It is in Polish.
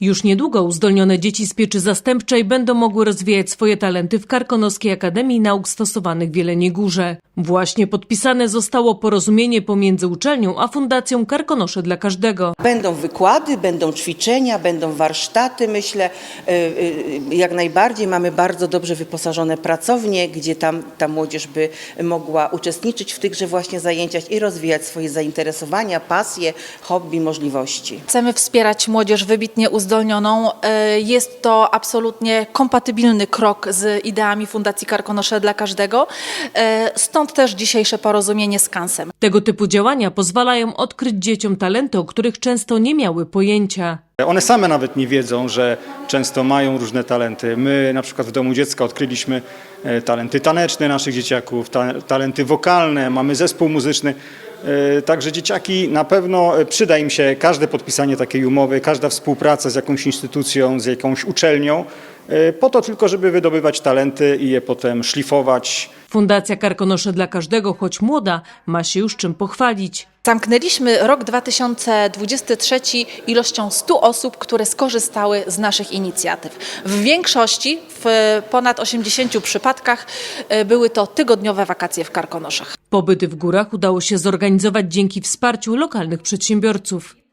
Już niedługo uzdolnione dzieci z pieczy zastępczej będą mogły rozwijać swoje talenty w Karkonoskiej Akademii Nauk Stosowanych w Jeleniej Górze. Właśnie podpisane zostało porozumienie pomiędzy uczelnią a Fundacją Karkonosze dla Każdego. Będą wykłady, będą ćwiczenia, będą warsztaty, myślę. Y, y, Jak najbardziej mamy bardzo dobrze wyposażone pracownie, gdzie tam ta młodzież by mogła uczestniczyć w tychże właśnie zajęciach i rozwijać swoje zainteresowania, pasje, hobby, możliwości. Chcemy wspierać młodzież wybitnie uzdolnioną. E, Jest to absolutnie kompatybilny krok z ideami Fundacji Karkonosze dla każdego. E, Stąd też dzisiejsze porozumienie z Kansem. Tego typu działania pozwalają odkryć dzieciom talenty, o których często nie miały pojęcia. One same nawet nie wiedzą, że często mają różne talenty. My na przykład w Domu Dziecka odkryliśmy e, talenty taneczne naszych dzieciaków, ta, talenty wokalne, mamy zespół muzyczny. E, Także dzieciaki na pewno e, przyda im się każde podpisanie takiej umowy, każda współpraca z jakąś instytucją, z jakąś uczelnią, e, po to tylko, żeby wydobywać talenty i je potem szlifować, Fundacja Karkonosze dla Każdego, choć młoda, ma się już czym pochwalić. Zamknęliśmy rok 2023 ilością 100 osób, które skorzystały z naszych inicjatyw. W większości, w ponad 80 przypadkach, e, były to tygodniowe wakacje w Karkonoszach. Pobyty w górach udało się zorganizować dzięki wsparciu lokalnych przedsiębiorców.